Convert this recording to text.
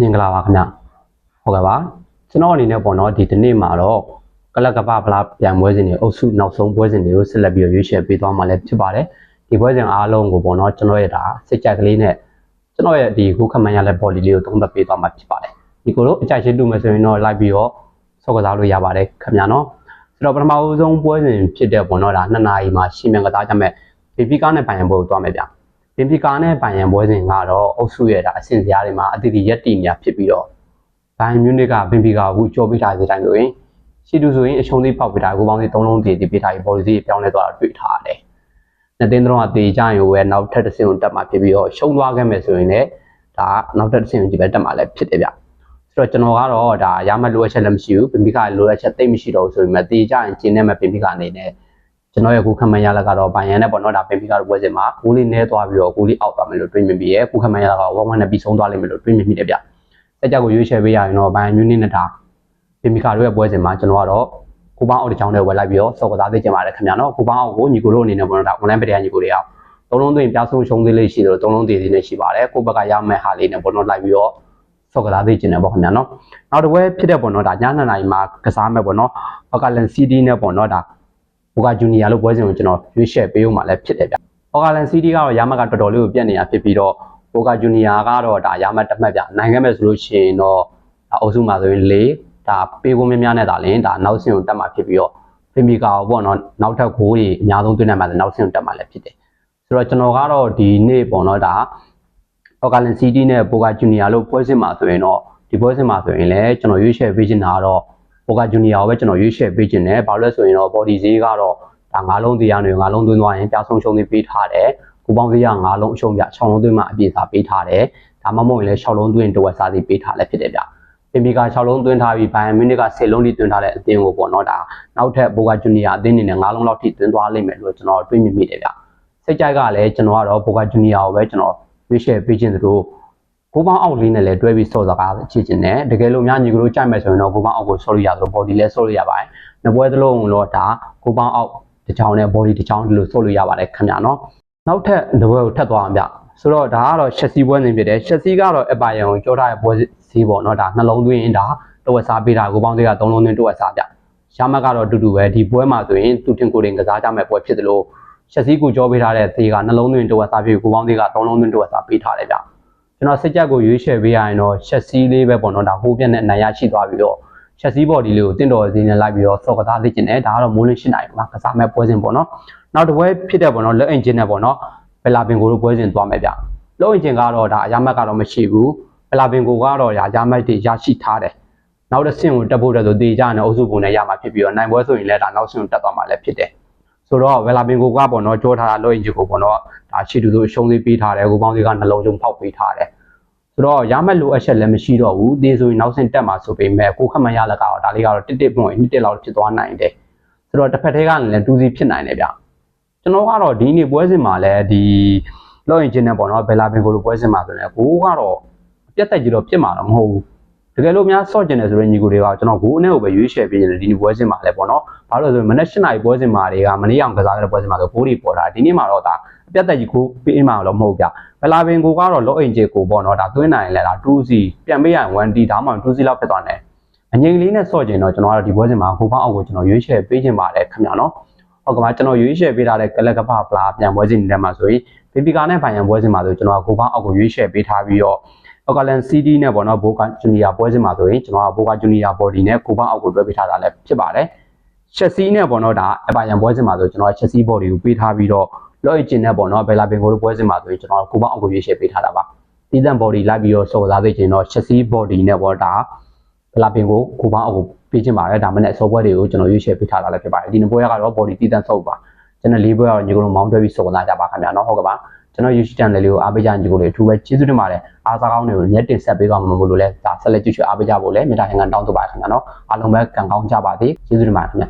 မင်္ဂလာပါခင်ဗျဟုတ်ကဲ့ပါကျွန်တော်အနေနဲ့ပေါ့နော်ဒီဒီနေ့မှာတော့ကလပ်ကပ္ပဖလားပြန်ပွဲစဉ်တွေအုပ်စုနောက်ဆုံးပွဲစဉ်တွေကိုဆက်လက်ပြီးရွေးချယ်ပေးသွားမှာလည်းဖြစ်ပါတယ်ဒီပွဲစဉ်အားလုံးကိုပေါ့နော်ကျွန်တော်ရဲ့ဒါစိတ်ကြက်ကလေးနဲ့ကျွန်တော်ရဲ့ဒီခုခမှန်ရတဲ့ body လေးကိုသုံးသပ်ပေးသွားမှာဖြစ်ပါတယ်ဒီကိုတော့အကြိုက်ရှင်းတူမယ်ဆိုရင်တော့ like ပြီးတော့ဆော့ကစားလို့ရပါတယ်ခင်ဗျာနော်ဆိုတော့ပထမဦးဆုံးပွဲစဉ်ဖြစ်တဲ့ပေါ့နော်ဒါ2နာရီမှာရှင်းမြန်ကစားကြမယ်ဘီပီကာနဲ့ပိုင်ရန်ပွဲကိုသွားမယ်ဗျ ဘီပီကာနဲ့ပိုင်ရန်ပွဲစဉ်ကတော့အုပ်စုရဲ့ဒါအဆင့်စရာတွေမှာအတီတီရက်တီနေရဖြစ်ပြီးတော့ဘိုင်မြူနစ်ကဘင်ဖီကာကိုကြော်ပေးထားတဲ့တိုင်းဆိုရင်ရှီတူဆိုရင်အရှုံးသေးပေါက်ပေးထားကိုပေါင်းသေး၃လုံးတည်တည်ပေးထားပြီးဘော်လီစီပြောင်းလဲသွားတာတွေ့ထားရတယ်။နှစ်သိန်းတော့တေးကြရင်ဝယ်နောက်ထပ်တစ်ဆင့်ကိုတက်မှာဖြစ်ပြီးတော့ရှုံးသွားခဲ့မယ်ဆိုရင်လည်းဒါနောက်ထပ်တစ်ဆင့်ကိုကြည့်ပဲတက်မှာလည်းဖြစ်တယ်ဗျ။ဆိုတော့ကျွန်တော်ကတော့ဒါရမလိုအပ်ချက်လည်းမရှိဘူးဘင်ဖီကာလိုအပ်ချက်သိမ့်မရှိတော့ဘူးဆိုရင်မတေးကြရင်ကျင်းနေမှာဘင်ဖီကာအနေနဲ့ ကျွန်တော်ရဲ့ခုခံမှန်ရလက်ကတော့ဘိုင်ယန်နဲ့ပေါ့နော်ဒါဘင်ဖီကာတို့ပွဲစဉ်မှာဂိုးလေးနဲသွားပြီးတော့ဂိုးလေးအောက်သွားမယ်လို့တွေးမြင်ပြီးရဲ့ခုခံမှန်ရလက်ကဝမ်ဝမ်နဲ့ပြီးဆုံးသွားလိမ့်မယ်လို့တွေးမြင်မိတယ်ဗျ။စက်ကြောက်ကိုရွေးချယ်ပေးရရင်တော့ဘိုင်ယန်မြူနစ်နဲ့ဒါပင်မီကာတို့ရဲ့ပွဲစဉ်မှာကျွန်တော်ကတော့ကိုပေါင်းအောက်တစ်ချောင်းနဲ့ဝယ်လိုက်ပြီးတော့စော်ကစားသိကျင်ပါတယ်ခင်ဗျာနော်ကိုပေါင်းအောက်ကိုညီကိုတို့အနေနဲ့ပေါ့နော်ဒါ online ပဒေညီကိုတွေအောင်သုံးလုံးသွင်းပြဆုံးရှုံးသေးလေးရှိတယ်လို့သုံးလုံးသေးသေးနဲ့ရှိပါတယ်ကိုဘက်ကရမယ့်ဟာလေးနဲ့ပေါ့နော်လိုက်ပြီးတော့စော်ကစားသိကျင်တယ်ပေါ့ခင်ဗျာနော်နောက်တစ်ပွဲဖြစ်တဲ့ပေါ့နော်ဒါညနေနိုင်မှာကစားမဲ့ပေါ့နော်အောက်ကလန်စီးတီနဲ့ပေါ့နော်ဒါ ဘူကာဂျူနီယာလို့ပွဲစဉ်ကိုကျွန်တော်ရွေးချယ်ပေးဦးမှာလည်းဖြစ်တယ်ဗျအောက်ကလန်စီးတီကတော့ရမကတော်တော်လေးကိုပြက်နေတာဖြစ်ပြီးတော့ဘူကာဂျူနီယာကတော့ဒါရမတက်မှတ်ဗျနိုင်ခဲ့မယ်ဆိုလို့ရှိရင်တော့ဒါအုပ်စုမှာဆိုရင်၄ဒါပေးဖို့များများနဲ့ဒါလည်းဒါနောက်ဆင်ကိုတက်မှာဖြစ်ပြီးတော့ဖီမီကာကိုပေါ့နော်နောက်ထပ်ဂိုးကြီးအများဆုံးသွင်းနိုင်မှာနောက်ဆင်ကိုတက်မှာလည်းဖြစ်တယ်ဆိုတော့ကျွန်တော်ကတော့ဒီနေ့ပေါ့နော်ဒါအော်ဂါလန်စီးတီးနဲ့ပိုကာဂျူနီယာလို့ပွဲစဉ်မှာဆိုရင်တော့ဒီပွဲစဉ်မှာဆိုရင်လည်းကျွန်တော်ရွေးချယ်ပေးချင်တာကတော့ ပိုကာဂျူနီယာကိုပဲကျွန်တော်ရွေးချယ်ပေးချင်တယ်ဘာလို့လဲဆိုရင်တော့ body ဈေးကတော့ဒါ၅လုံးတရားနေ၅လုံးသွင်းသွားရင်ပြဆုံးရှုံးသေးပေးထားတယ်ကိုပေါင်းဈေးက၅လုံးအရှုံးပြ6လုံးသွင်းမှအပြည့်စားပေးထားတယ်ဒါမှမဟုတ်ရင်လည်း6လုံးသွင်းတဝက်စားသေးပေးထားလည်းဖြစ်တယ်ဗျပင်ပီက6လုံးသွင်းထားပြီးဘိုင်မီနစ်က10လုံးထိသွင်းထားတဲ့အသင်းကိုပေါ့နော်ဒါနောက်ထပ်ဘိုကာဂျူနီယာအသင်းနေနဲ့9လုံးလောက်ထိသွင်းသွားလိမ့်မယ်လို့ကျွန်တော်တွေးမိမိတယ်ဗျစိတ်ကြိုက်ကလည်းကျွန်တော်ကတော့ဘိုကာဂျူနီယာကိုပဲကျွန်တော်ရွေးချယ်ပေးခြင်းသလို ကိုပေါင်းအောက်လေးနဲ့လည်းတွဲပြီးစော့စကားချစ်ခြင်းနဲ့တကယ်လို့များညီကတို့ကြိုက်မယ်ဆိုရင်တော့ကိုပေါင်းအောက်ကိုဆော့လို့ရသလို body လည်းဆော့လို့ရပါတယ်။နှစ်ပွဲသလုံးတော့ဒါကိုပေါင်းအောက်တစ်ချောင်းနဲ့ body တစ်ချောင်းဒီလိုဆော့လို့ရပါတယ်ခင်ဗျာနော်။နောက်ထပ်တစ်ပွဲကိုထပ်သွားအောင်ဗျ။ဆိုတော့ဒါကတော့ရှက်စီပွဲနေဖြစ်တယ်။ရှက်စီကတော့အပိုင်ယံကိုကြောထားတဲ့ပွဲစီးပေါ့နော်ဒါနှလုံးသွင်းရင်ဒါတဝက်စားပေးတာကိုပေါင်းသေးက3လုံးသွင်းတဝက်စားဗျ။ရမတ်ကတော့အတူတူပဲဒီပွဲမှာဆိုရင်သူတင်ကိုတင်ကစားကြမဲ့ပွဲဖြစ်တယ်လို့ရှက်စီကိုကြောပေးထားတဲ့သေးကနှလုံးသွင်းတဝက်စားပြီးကိုပေါင်းသေးက3လုံးသွင်းတဝက်စားပေးထားတယ်ဗျ။ ကျွန်တော်စစ်ချက်ကိုရွေးချယ်ပေးရရင်တော့ရှက်စီလေးပဲပေါ့နော်ဒါဟိုးပြက်နဲ့အနိုင်ရရှိသွားပြီးတော့ရှက်စီဘော်ဒီလေးကိုတင့်တော်စင်းနဲ့လိုက်ပြီးတော့စော်ကစားသိကျင်တယ်ဒါကတော့မိုးလင်းရှင်းနိုင်မှာကစားမဲ့ပွဲစဉ်ပေါ့နော်နောက်တစ်ပွဲဖြစ်တဲ့ပေါ့နော်လက်အင်ဂျင်နဲ့ပေါ့နော်ဘယ်လာပင်ကိုတို့ပွဲစဉ်သွားမယ်ဗျလက်အင်ဂျင်ကတော့ဒါအရမတ်ကတော့မရှိဘူးဘယ်လာပင်ကိုကတော့ဒါအရမတ်တွေရရှိထားတယ်နောက်တစ်ဆင့်ကိုတက်ဖို့တဲ့ဆိုတေကြနဲ့အုပ်စုပုံနဲ့ရမှာဖြစ်ပြီးတော့နိုင်ပွဲဆိုရင်လည်းဒါနောက်ဆင့်ကိုတက်သွားမှာလည်းဖြစ်တယ်ဆိုတော့ဝယ်လာပင်ကိုကပေါ့နော်ကြောထားတာလက်အင်ဂျင်ကိုပေါ့နော်ဒါချီတူဆိုရှုံးသေးပေးထားတယ်ကိုပေါင်းသေးကနှလုံးကျုံဖောက်ပေးထားတယ် ဆိုတော့ရမက်လိုအပ်ချက်လည်းမရှိတော့ဘူးတေးဆိုရင်နောက်ဆင့်တက်မှာဆိုပေမဲ့ကိုခမရလက်ကတော့ဒါလေးကတော့တစ်တစ်ပွင့်နှစ်တစ်လောက်ဖြစ်သွားနိုင်တယ်ဆိုတော့တစ်ဖက်ထဲကလည်းတူစီဖြစ်နိုင်တယ်ဗျကျွန်တော်ကတော့ဒီနေ့ပွဲစဉ်မှာလည်းဒီလော့ရင်ချင်းနဲ့ပေါ့နော်ဘယ်လာပင်ကိုလိုပွဲစဉ်မှာဆိုရင်ကိုကတော့ပြတ်တက်ကြီးတော့ဖြစ်မှာတော့မဟုတ်ဘူး တကယ်လို့များဆော့ကျင်တယ်ဆိုရင်ညီကိုတွေကကျွန်တော်ဂိုးအနဲ့ကိုပဲရွေးချယ်ပေးနေတယ်ဒီနေ့ပွဲစဉ်မှာလည်းပေါ့နော်ဘာလို့လဲဆိုရင်မနေ့၈နာရီပွဲစဉ်မှာတွေကမနေ့အောင်ကစားတဲ့ပွဲစဉ်မှာဆိုဂိုးတွေပေါ်တာဒီနေ့မှာတော့ဒါအပြတ်တက်ကြီးကိုပေးမှာတော့မဟုတ်ဗျဘလာပင်ကိုကတော့လော့အင်ဂျေကိုပေါ့နော်ဒါသွင်းနိုင်လဲဒါ2စီပြန်ပေးရရင် 1D ဒါမှမဟုတ်2စီလောက်ဖြစ်သွားတယ်အငိမ့်လေးနဲ့ဆော့ကျင်တော့ကျွန်တော်ကတော့ဒီပွဲစဉ်မှာဟိုဖောင်းအောက်ကိုကျွန်တော်ရွေးချယ်ပေးခြင်းပါတယ်ခင်ဗျာနော်ဟုတ်ကဲ့ပါကျွန်တော်ရွေးချယ်ပေးထားတဲ့ကလက်ကပပလာပြန်ပွဲစဉ်တွေမှာဆိုရင်ဘီပီကာနဲ့ဘိုင်ယန်ပွဲစဉ်မှာဆိုကျွန်တော်ကဟိုဖောင်းအောက်ကိုရွေးချယ်ပေးထားပြီးတော့ အော်ကလန် CD နဲ့ပေါ့နော်ဘိုကာဂျူနီယာပွဲစဉ်မှာဆိုရင်ကျွန်တော်ကဘိုကာဂျူနီယာ body နဲ့ကိုပေါင်းအောက်ကိုတွဲပေးထားတာလည်းဖြစ်ပါတယ်ချက်စီနဲ့ပေါ့နော်ဒါအပါယံပွဲစဉ်မှာဆိုကျွန်တော်ချက်စီ body ကိုပေးထားပြီးတော့လော့အကျင်နဲ့ပေါ့နော်ဘယ်လာပင်ကိုတို့ပွဲစဉ်မှာဆိုရင်ကျွန်တော်ကိုပေါင်းအောက်ကိုရွေးချယ်ပေးထားတာပါတီးတန့် body လိုက်ပြီးတော့စော်စားသိချင်တော့ချက်စီ body နဲ့ပေါ့ဒါဘယ်လာပင်ကိုကိုပေါင်းအောက်ကိုပေးချင်ပါတယ်ဒါမှနဲ့စော်ပွဲတွေကိုကျွန်တော်ရွေးချယ်ပေးထားတာလည်းဖြစ်ပါတယ်ဒီနေ့ပွဲကတော့ body တီးတန့်စောက်ပါကျွန်တော်လေးပွဲကတော့ညီကိုတို့မောင်းတွဲပြီးစော်စားကြပါခင်ဗျာနော်ဟုတ်ကဲ့ပါ ကျွန်တော် YouTube channel လေးကိုအားပေးကြညီကိုတွေအထူးပဲကျေးဇူးတင်ပါတယ်အားစားကောင်းတွေကိုရက်တင်ဆက်ပေးသွားမှာမလို့လဲဒါဆက်လက်ကြည့်ရှုအားပေးကြဖို့လဲမေတ္တာဟန်ကတောင်းဆိုပါခင်ဗျာနော်အားလုံးပဲကံကောင်းကြပါစေကျေးဇူးတင်ပါတယ်ခင်ဗျာ